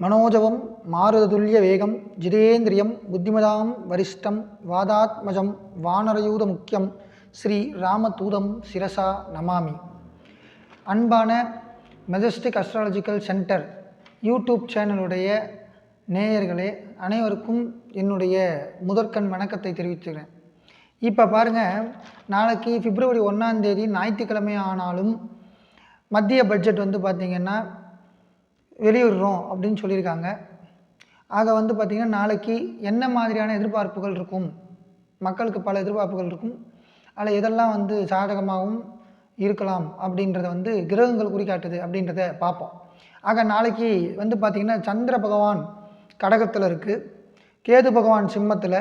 மனோஜவம் மாருததுல்ய வேகம் ஜிதேந்திரியம் புத்திமதாம் வரிஷ்டம் வாதாத்மஜம் வானரயூத முக்கியம் ஸ்ரீ ராமதூதம் சிரசா நமாமி. அன்பான மெஜஸ்டிக் அஸ்ட்ராலஜிக்கல் சென்டர் யூடியூப் சேனலுடைய நேயர்களே அனைவருக்கும் என்னுடைய முதற்கண் வணக்கத்தை தெரிவித்துக்கிறேன் இப்போ பாருங்கள் நாளைக்கு பிப்ரவரி ஒன்றாந்தேதி ஞாயிற்றுக்கிழமை ஆனாலும் மத்திய பட்ஜெட் வந்து பார்த்திங்கன்னா வெளியிடுறோம் அப்படின்னு சொல்லியிருக்காங்க. ஆக வந்து பார்த்திங்கன்னா நாளைக்கு என்ன மாதிரியான எதிர்பார்ப்புகள் இருக்கும்? மக்களுக்கு பல எதிர்பார்ப்புகள் இருக்கும். அதில் எதெல்லாம் வந்து சாதகமாகவும் இருக்கலாம் அப்படின்றத வந்து கிரகங்கள் குறிக்காட்டுது அப்படின்றத பார்ப்போம். ஆக நாளைக்கு வந்து பார்த்திங்கன்னா சந்திர பகவான் கடகத்தில் இருக்குது கேது பகவான் சிம்மத்தில்.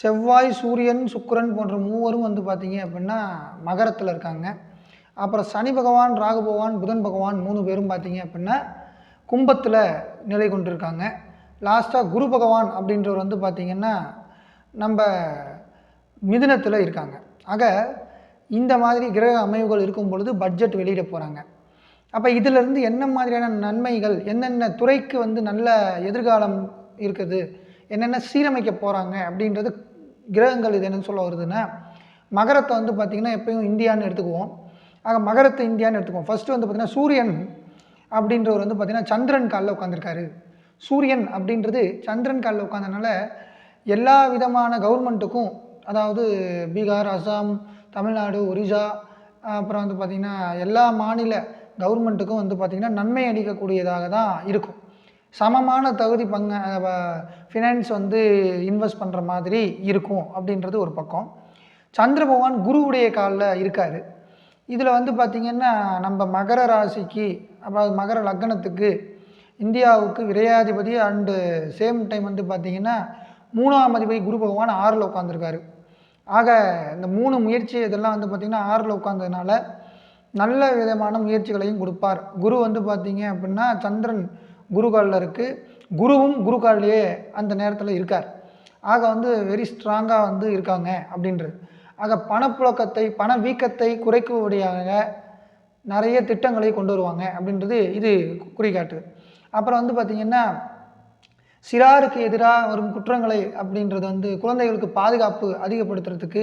செவ்வாய் சூரியன் சுக்கரன் போன்ற மூவரும் வந்து பார்த்திங்க அப்படின்னா மகரத்தில் இருக்காங்க. அப்புறம் சனி பகவான் ராகு பகவான் புதன் பகவான் மூணு பேரும் பார்த்திங்க அப்படின்னா கும்பத்தில் நிலை கொண்டிருக்காங்க. லாஸ்ட்டாக குரு பகவான் அப்படின்றவர் வந்து பார்த்திங்கன்னா நம்ம மிதுனத்தில் இருக்காங்க. ஆக இந்த மாதிரி கிரக அமைவுகள் இருக்கும் பொழுது பட்ஜெட் வெளியிட போகிறாங்க அப்போ இதிலிருந்து என்ன மாதிரியான நன்மைகள் என்னென்ன துறைக்கு வந்து நல்ல எதிர்காலம் இருக்குது என்னென்ன சீரமைக்க போகிறாங்க அப்படின்றது கிரகங்கள் இது என்னன்னு சொல்ல வருதுன்னா மகரத்தை வந்து பார்த்திங்கன்னா எப்பயும் இந்தியான்னு எடுத்துக்குவோம். ஆக மகரத்தை இந்தியான்னு எடுத்துக்குவோம். ஃபஸ்ட்டு வந்து பார்த்திங்கன்னா சூரியன் அப்படின்றவர் வந்து பார்த்திங்கன்னா சந்திரன் காலில் உட்காந்துருக்காரு சூரியன் அப்படின்றது சந்திரன் காலில் உட்காந்தனால எல்லா விதமான கவர்மெண்ட்டுக்கும் அதாவது பீகார் அசாம் தமிழ்நாடு ஒரிசா அப்புறம் வந்து பார்த்திங்கன்னா எல்லா மாநில கவர்மெண்ட்டுக்கும் வந்து பார்த்திங்கன்னா நன்மை அளிக்கக்கூடியதாக தான் இருக்கும். சமமான தகுதி பங்கு ஃபினான்ஸ் வந்து இன்வெஸ்ட் பண்ணுற மாதிரி இருக்கும் அப்படின்றது ஒரு பக்கம். சந்திர பகவான் குருவுடைய காலில் இருக்கார். இதில் வந்து பார்த்திங்கன்னா நம்ம மகர ராசிக்கு அப்புறம் மகர லக்னத்துக்கு இந்தியாவுக்கு விரையாதிபதி அண்டு சேம் டைம் வந்து பார்த்திங்கன்னா மூணாம் அதிபதி குரு பகவான் ஆறில் உட்காந்துருக்காரு ஆக இந்த மூணு முயற்சி இதெல்லாம் வந்து பார்த்திங்கன்னா ஆறில் உட்காந்ததுனால நல்ல விதமான முயற்சிகளையும் கொடுப்பார். குரு வந்து பார்த்திங்க அப்படின்னா சந்திரன் குருகாலில் இருக்குது குருவும் குருகாலிலேயே அந்த நேரத்தில் இருக்கார். ஆக வந்து வெரி ஸ்ட்ராங்காக வந்து இருக்காங்க அப்படின்றது ஆக பணப்புழக்கத்தை பண வீக்கத்தை குறைக்கக்கூடியாக நிறைய திட்டங்களை கொண்டு வருவாங்க அப்படின்றது இது குறிகாட்டுது. அப்புறம் வந்து பார்த்திங்கன்னா சிறாருக்கு எதிராக வரும் குற்றங்களை அப்படின்றது வந்து குழந்தைகளுக்கு பாதுகாப்பு அதிகப்படுத்துறதுக்கு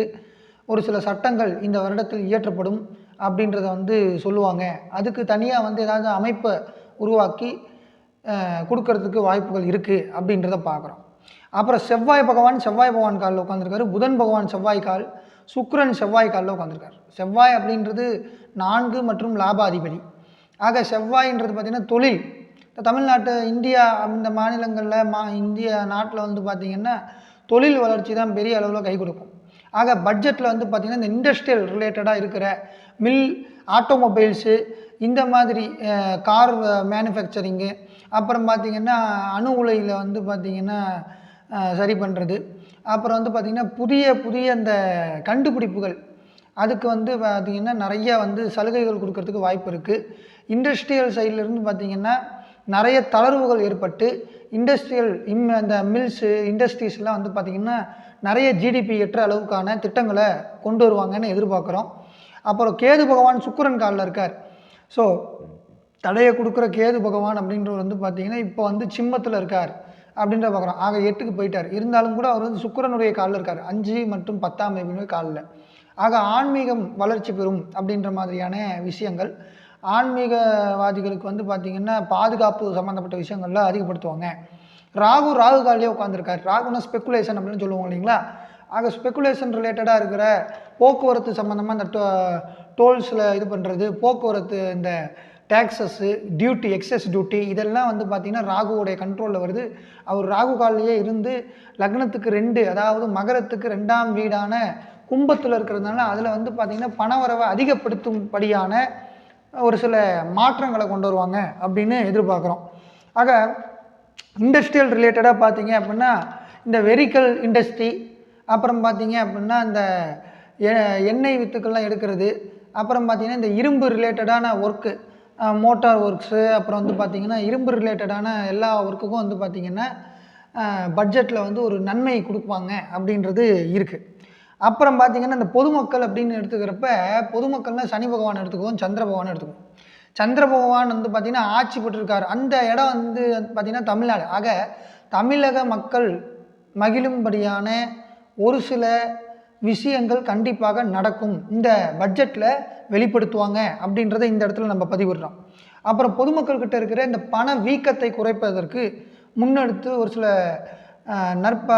ஒரு சில சட்டங்கள் இந்த வருடத்தில் இயற்றப்படும் அப்படின்றத வந்து சொல்லுவாங்க. அதுக்கு தனியாக வந்து ஏதாவது அமைப்பை உருவாக்கி கொடுக்கறதுக்கு வாய்ப்புகள் இருக்குது அப்படின்றத பார்க்குறோம் அப்புறம் செவ்வாய் பகவான் செவ்வாய் பகவான் காலில் உட்காந்துருக்காரு புதன் பகவான் செவ்வாய் கால் சுக்ரன் செவ்வாய் காலில் உட்காந்துருக்கார் செவ்வாய் அப்படின்றது நான்கு மற்றும் லாபாதிபதி. ஆக செவ்வாய்ன்றது பார்த்திங்கன்னா தொழில். தமிழ்நாட்டு இந்தியா அந்த மாநிலங்களில் மா இந்திய நாட்டில் வந்து பார்த்திங்கன்னா தொழில் வளர்ச்சி தான் பெரிய அளவில் கை கொடுக்கும். ஆக பட்ஜெட்டில் வந்து பார்த்திங்கன்னா இந்த இண்டஸ்ட்ரியல் ரிலேட்டடாக இருக்கிற மில் ஆட்டோமொபைல்ஸு இந்த மாதிரி கார் மேனுஃபேக்சரிங்கு அப்புறம் பார்த்திங்கன்னா அணு உலையில் வந்து பார்த்திங்கன்னா சரி பண்ணுறது அப்புறம் வந்து பார்த்திங்கன்னா புதிய புதிய அந்த கண்டுபிடிப்புகள். அதுக்கு வந்து பார்த்திங்கன்னா நிறைய வந்து சலுகைகள் கொடுக்கறதுக்கு வாய்ப்பு இருக்குது இண்டஸ்ட்ரியல் சைட்லேருந்து பார்த்திங்கன்னா நிறைய தளர்வுகள் ஏற்பட்டு இண்டஸ்ட்ரியல் இம் அந்த மில்ஸு இண்டஸ்ட்ரீஸ்லாம் வந்து பார்த்திங்கன்னா நிறைய ஜிடிபி எட்டுற அளவுக்கான திட்டங்களை கொண்டு வருவாங்கன்னு எதிர்பார்க்குறோம். அப்புறம் கேது பகவான் சுக்கரன் காலில் இருக்கார். ஸோ தடையை கொடுக்குற கேது பகவான் அப்படின்றவர் வந்து பார்த்திங்கன்னா இப்போ வந்து சிம்மத்தில் இருக்கார். அப்படின்ற பார்க்குறோம். ஆக எட்டுக்கு போயிட்டார். இருந்தாலும் கூட அவர் வந்து சுக்கரனுடைய காலில் இருக்கார். அஞ்சு மற்றும் பத்தாம் தேதியுமே காலில். ஆக ஆன்மீகம் வளர்ச்சி பெறும் அப்படின்ற மாதிரியான விஷயங்கள் ஆன்மீகவாதிகளுக்கு வந்து பார்த்திங்கன்னா பாதுகாப்பு சம்மந்தப்பட்ட விஷயங்கள்லாம் அதிகப்படுத்துவாங்க. ராகு ராகு காலிலே உட்காந்துருக்கார் ராகுனா ஸ்பெக்குலேஷன் அப்படின்னு சொல்லுவோம் இல்லைங்களா? ஆக ஸ்பெக்குலேஷன் ரிலேட்டடாக இருக்கிற போக்குவரத்து சம்மந்தமாக இந்த டோல்ஸில் இது பண்ணுறது போக்குவரத்து இந்த டேக்ஸஸ்ஸு டியூட்டி எக்ஸஸ் டியூட்டி இதெல்லாம் வந்து பார்த்திங்கன்னா ராகுவோடைய கண்ட்ரோலில் வருது. அவர் ராகு காலிலேயே இருந்து லக்னத்துக்கு ரெண்டு அதாவது மகரத்துக்கு ரெண்டாம் வீடான கும்பத்தில் இருக்கிறதுனால அதில் வந்து பார்த்திங்கன்னா பணவரவை அதிகப்படுத்தும்படியான ஒரு சில மாற்றங்களை கொண்டு வருவாங்க அப்படின்னு எதிர்பார்க்குறோம். ஆக இண்டஸ்ட்ரியல் ரிலேட்டடாக பார்த்தீங்க அப்படின்னா இந்த வெரிக்கல் இண்டஸ்ட்ரி அப்புறம் பார்த்தீங்க அப்படின்னா இந்த எண்ணெய் வித்துக்கள்லாம் எடுக்கிறது அப்புறம் பார்த்திங்கன்னா இந்த இரும்பு ரிலேட்டடான ஒர்க்கு மோட்டார் ஒர்க்ஸு அப்புறம் வந்து பார்த்திங்கன்னா இரும்பு ரிலேட்டடான எல்லா ஒர்க்குக்கும் வந்து பார்த்திங்கன்னா பட்ஜெட்டில் வந்து ஒரு நன்மை கொடுப்பாங்க அப்படின்றது இருக்குது அப்புறம் பார்த்திங்கன்னா இந்த பொதுமக்கள் அப்படின்னு எடுத்துக்கிறப்ப பொதுமக்கள்னால் சனி பகவான் எடுத்துக்குவோம் சந்திர பகவான் எடுத்துக்குவோம். சந்திர பகவான் வந்து பார்த்திங்கன்னா ஆட்சி பெற்றிருக்கார். அந்த இடம் வந்து பார்த்திங்கன்னா தமிழ்நாடு. ஆக தமிழக மக்கள் மகிழும்படியான ஒரு சில விஷயங்கள் கண்டிப்பாக நடக்கும். இந்த பட்ஜெட்டில் வெளிப்படுத்துவாங்க அப்படின்றத இந்த இடத்துல நம்ம பதிவிடுறோம். அப்புறம் பொதுமக்கள்கிட்ட இருக்கிற இந்த பண வீக்கத்தை குறைப்பதற்கு முன்னெடுத்து ஒரு சில நற்ப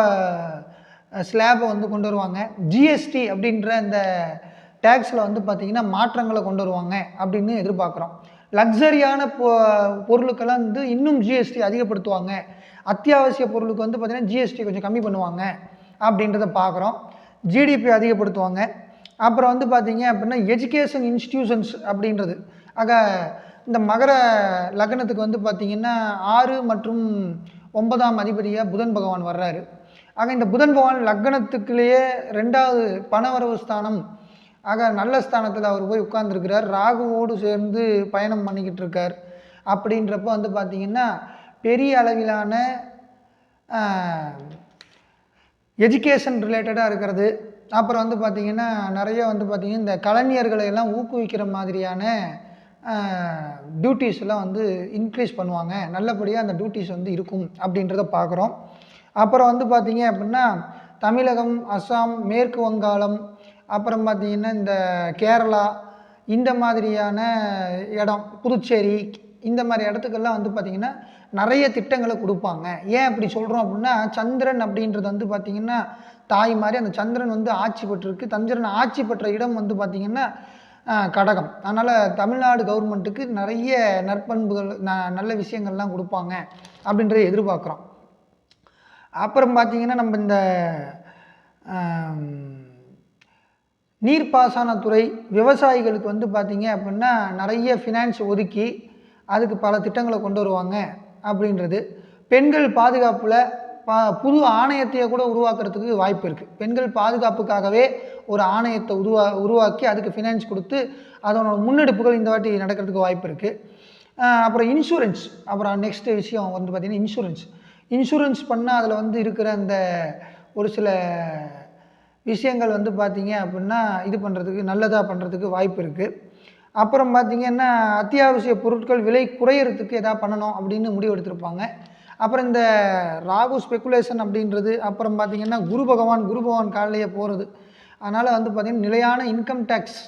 ஸ்லாபை வந்து கொண்டு வருவாங்க. ஜிஎஸ்டி அப்படின்ற இந்த டேக்ஸில் வந்து பார்த்திங்கன்னா மாற்றங்களை கொண்டு வருவாங்க அப்படின்னு எதிர்பார்க்குறோம். லக்ஸரியான பொ பொருளுக்கெல்லாம் வந்து இன்னும் ஜிஎஸ்டி அதிகப்படுத்துவாங்க. அத்தியாவசிய பொருளுக்கு வந்து பார்த்திங்கன்னா ஜிஎஸ்டி கொஞ்சம் கம்மி பண்ணுவாங்க அப்படின்றத பார்க்குறோம் ஜிடிபி அதிகப்படுத்துவாங்க. அப்புறம் வந்து பார்த்தீங்க அப்படின்னா எஜுகேஷன் இன்ஸ்டிடியூஷன்ஸ் அப்படின்றது. ஆக இந்த மகர லக்னத்துக்கு வந்து பார்த்திங்கன்னா ஆறு மற்றும் ஒன்பதாம் அதிபதியாக புதன் பகவான் வர்றாரு. ஆக இந்த புதன் பகவான் லக்னத்துக்குள்ளேயே ரெண்டாவது பணவரவு ஸ்தானம். ஆக நல்ல ஸ்தானத்தில் அவர் போய் உட்கார்ந்துருக்கிறார். ராகுவோடு சேர்ந்து பயணம் பண்ணிக்கிட்டு இருக்கார். அப்படின்றப்ப வந்து பார்த்திங்கன்னா பெரிய அளவிலான எஜுகேஷன் ரிலேட்டடாக இருக்கிறது. அப்புறம் வந்து பார்த்திங்கன்னா நிறைய வந்து பார்த்திங்கன்னா இந்த கலைஞர்களை எல்லாம் ஊக்குவிக்கிற மாதிரியான டியூட்டிஸ்லாம் வந்து இன்க்ரீஸ் பண்ணுவாங்க. நல்லபடியாக அந்த டியூட்டிஸ் வந்து இருக்கும் அப்படின்றத பார்க்குறோம் அப்புறம் வந்து பார்த்திங்க அப்படின்னா தமிழகம் அஸ்ஸாம் மேற்கு வங்காளம் அப்புறம் பார்த்திங்கன்னா இந்த கேரளா இந்த மாதிரியான இடம் புதுச்சேரி இந்த மாதிரி இடத்துக்கெல்லாம் வந்து பார்த்திங்கன்னா நிறைய திட்டங்களை கொடுப்பாங்க. ஏன் அப்படி சொல்கிறோம் அப்படின்னா சந்திரன் அப்படின்றது வந்து பார்த்திங்கன்னா தாய் மாதிரி அந்த சந்திரன் வந்து ஆட்சி பெற்றிருக்கு. சந்திரன் ஆட்சி பெற்ற இடம் வந்து பார்த்திங்கன்னா கடகம். அதனால் தமிழ்நாடு கவர்மெண்ட்டுக்கு நிறைய நற்பண்புகள் ந நல்ல விஷயங்கள்லாம் கொடுப்பாங்க அப்படின்றத எதிர்பார்க்குறோம். அப்புறம் பார்த்திங்கன்னா நம்ம இந்த நீர்ப்பாசனத்துறை விவசாயிகளுக்கு வந்து பார்த்திங்க அப்படின்னா நிறைய ஃபினான்ஸ் ஒதுக்கி அதுக்கு பல திட்டங்களை கொண்டு வருவாங்க அப்படின்றது. பெண்கள் பாதுகாப்பில் பா புது ஆணையத்தையே கூட உருவாக்குறதுக்கு வாய்ப்பு இருக்குது பெண்கள் பாதுகாப்புக்காகவே ஒரு ஆணையத்தை உருவா உருவாக்கி அதுக்கு ஃபினான்ஸ் கொடுத்து அதனோட முன்னெடுப்புகள் இந்த வாட்டி நடக்கிறதுக்கு வாய்ப்பு இருக்குது அப்புறம் இன்சூரன்ஸ் அப்புறம் நெக்ஸ்ட் விஷயம் வந்து பார்த்திங்கன்னா இன்சூரன்ஸ் இன்சூரன்ஸ் பண்ணால் அதில் வந்து இருக்கிற அந்த ஒரு சில விஷயங்கள் வந்து பார்த்திங்க அப்படின்னா இது பண்ணுறதுக்கு நல்லதாக பண்ணுறதுக்கு வாய்ப்பு இருக்குது அப்புறம் பார்த்தீங்கன்னா அத்தியாவசிய பொருட்கள் விலை குறையறதுக்கு எதாவது பண்ணணும் அப்படின்னு முடிவு எடுத்திருப்பாங்க. அப்புறம் இந்த ராகு ஸ்பெக்குலேஷன் அப்படின்றது அப்புறம் பார்த்திங்கன்னா குரு பகவான் குரு பகவான் காலையே போகிறது அதனால் வந்து பார்த்திங்கன்னா நிலையான இன்கம் டேக்ஸ்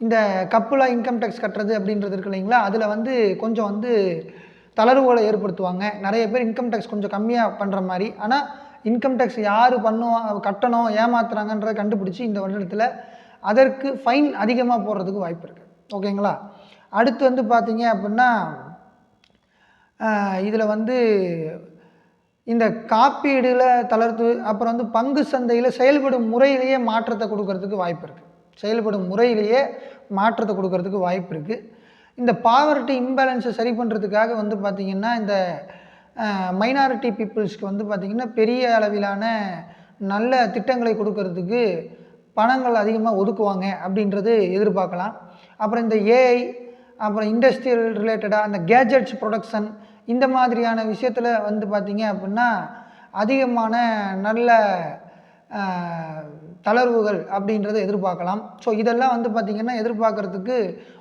இந்த கப்புலாக இன்கம் டேக்ஸ் கட்டுறது அப்படின்றது இருக்கு இல்லைங்களா? அதில் வந்து கொஞ்சம் வந்து தளர்வுகளை ஏற்படுத்துவாங்க. நிறைய பேர் இன்கம் டேக்ஸ் கொஞ்சம் கம்மியாக பண்ணுற மாதிரி. ஆனால் இன்கம் டேக்ஸ் யார் பண்ணுவோம் கட்டணும் ஏமாத்துறாங்கன்றதை கண்டுபிடிச்சி இந்த வருடத்தில் அதற்கு ஃபைன் அதிகமாக போடுறதுக்கு வாய்ப்பு இருக்குது ஓகேங்களா? அடுத்து வந்து பார்த்தீங்க அப்படின்னா இதில் வந்து இந்த காப்பீடுல தளர்த்து அப்புறம் வந்து பங்கு சந்தையில் செயல்படும் முறையிலேயே மாற்றத்தை கொடுக்கறதுக்கு வாய்ப்பு இருக்குது செயல்படும் முறையிலேயே மாற்றத்தை கொடுக்கறதுக்கு வாய்ப்பு இருக்குது இந்த பாவர்ட்டி இம்பேலன்ஸை சரி பண்ணுறதுக்காக வந்து பார்த்திங்கன்னா இந்த மைனாரிட்டி பீப்புள்ஸ்க்கு வந்து பார்த்திங்கன்னா பெரிய அளவிலான நல்ல திட்டங்களை கொடுக்கறதுக்கு பணங்கள் அதிகமாக ஒதுக்குவாங்க அப்படின்றது எதிர்பார்க்கலாம். அப்புறம் இந்த ஏஐ அப்புறம் இண்டஸ்ட்ரியல் ரிலேட்டடாக அந்த கேஜெட்ஸ் ப்ரொடக்ஷன் இந்த மாதிரியான விஷயத்தில் வந்து பார்த்திங்க அப்படின்னா அதிகமான நல்ல தளர்வுகள் அப்படின்றத எதிர்பார்க்கலாம் ஸோ இதெல்லாம் வந்து பார்த்திங்கன்னா எதிர்பார்க்குறதுக்கு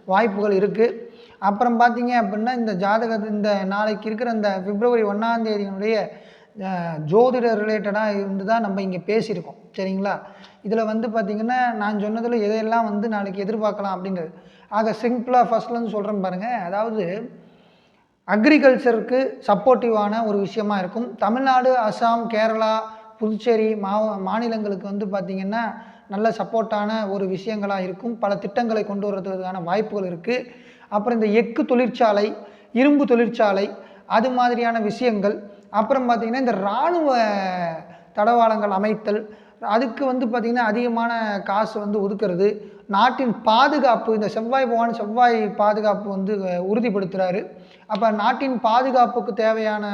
வாய்ப்புகள் இருக்குது அப்புறம் பார்த்திங்க அப்படின்னா இந்த ஜாதக இந்த நாளைக்கு இருக்கிற இந்த பிப்ரவரி ஒன்றாந்தேதியினுடைய ஜோதிட ரிலேட்டடாக இருந்து தான் நம்ம இங்கே பேசியிருக்கோம். சரிங்களா? இதில் வந்து பார்த்திங்கன்னா நான் சொன்னதில் எதையெல்லாம் வந்து நாளைக்கு எதிர்பார்க்கலாம் அப்படின்றது ஆக சிம்பிளாக ஃபஸ்ட்லேருந்து சொல்கிறேன் பாருங்கள் அதாவது அக்ரிகல்ச்சருக்கு சப்போர்ட்டிவான ஒரு விஷயமா இருக்கும். தமிழ்நாடு அசாம் கேரளா புதுச்சேரி மாவ மாநிலங்களுக்கு வந்து பார்த்திங்கன்னா நல்ல சப்போர்ட்டான ஒரு விஷயங்களாக இருக்கும். பல திட்டங்களை கொண்டு வர்றதுக்கான வாய்ப்புகள் இருக்குது அப்புறம் இந்த எக்கு தொழிற்சாலை இரும்பு தொழிற்சாலை அது மாதிரியான விஷயங்கள். அப்புறம் பார்த்திங்கன்னா இந்த இராணுவ தடவாளங்கள் அமைத்தல் அதுக்கு வந்து பார்த்திங்கன்னா அதிகமான காசு வந்து ஒதுக்குறது. நாட்டின் பாதுகாப்பு இந்த செவ்வாய் பகவான் செவ்வாய் பாதுகாப்பு வந்து உறுதிப்படுத்துகிறாரு அப்போ நாட்டின் பாதுகாப்புக்கு தேவையான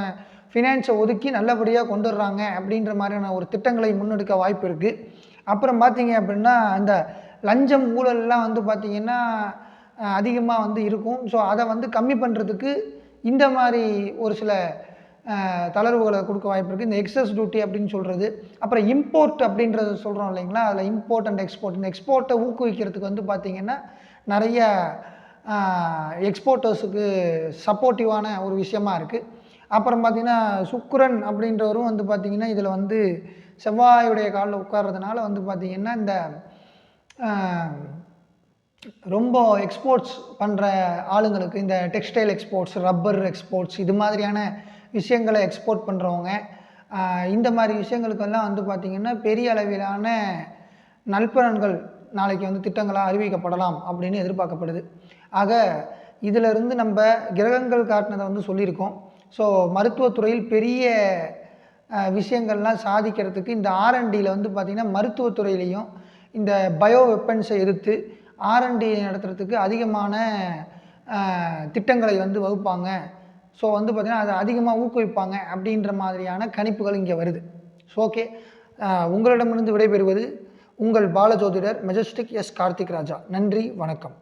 ஃபினான்ஸை ஒதுக்கி நல்லபடியாக கொண்டு வர்றாங்க அப்படின்ற மாதிரியான ஒரு திட்டங்களை முன்னெடுக்க வாய்ப்பு இருக்குது அப்புறம் பார்த்தீங்க அப்படின்னா இந்த லஞ்சம் ஊழல்லாம் வந்து பார்த்திங்கன்னா அதிகமாக வந்து இருக்கும். ஸோ அதை வந்து கம்மி பண்ணுறதுக்கு இந்த மாதிரி ஒரு சில தளர்வுகளை கொடுக்க வாய்ப்பு இருக்குது இந்த எக்ஸஸ் டியூட்டி அப்படின்னு சொல்கிறது அப்புறம் இம்போர்ட் அப்படின்றது சொல்கிறோம் இல்லைங்களா? அதில் இம்போர்ட் அண்ட் எக்ஸ்போர்ட் இந்த எக்ஸ்போர்ட்டை ஊக்குவிக்கிறதுக்கு வந்து பார்த்திங்கன்னா நிறைய எக்ஸ்போர்ட்டர்ஸுக்கு சப்போர்ட்டிவான ஒரு விஷயமா இருக்குது அப்புறம் பார்த்திங்கன்னா சுக்ரன் அப்படின்றவரும் வந்து பார்த்திங்கன்னா இதில் வந்து செவ்வாயுடைய காலில் உட்கார்றதுனால வந்து பார்த்திங்கன்னா இந்த ரொம்ப எக்ஸ்போர்ட்ஸ் பண்ணுற ஆளுங்களுக்கு இந்த டெக்ஸ்டைல் எக்ஸ்போர்ட்ஸ் ரப்பர் எக்ஸ்போர்ட்ஸ் இது மாதிரியான விஷயங்களை எக்ஸ்போர்ட் பண்ணுறவங்க இந்த மாதிரி விஷயங்களுக்கெல்லாம் வந்து பார்த்திங்கன்னா பெரிய அளவிலான நல்பலன்கள் நாளைக்கு வந்து திட்டங்களாக அறிவிக்கப்படலாம் அப்படின்னு எதிர்பார்க்கப்படுது. ஆக இதிலிருந்து நம்ம கிரகங்கள் காட்டினதை வந்து சொல்லியிருக்கோம். ஸோ மருத்துவத்துறையில் பெரிய விஷயங்கள்லாம் சாதிக்கிறதுக்கு இந்த ஆர்என்டியில் வந்து பார்த்திங்கன்னா மருத்துவத்துறையிலையும் இந்த பயோ வெப்பன்ஸை எதிர்த்து ஆர்என்டி நடத்துறதுக்கு அதிகமான திட்டங்களை வந்து வகுப்பாங்க. ஸோ வந்து பார்த்திங்கன்னா அதை அதிகமாக ஊக்குவிப்பாங்க அப்படின்ற மாதிரியான கணிப்புகள் இங்கே வருது. ஸோ ஓகே உங்களிடமிருந்து விடைபெறுவது உங்கள் பாலஜோதிடர் மெஜஸ்டிக் எஸ் கார்த்திக் ராஜா. நன்றி வணக்கம்.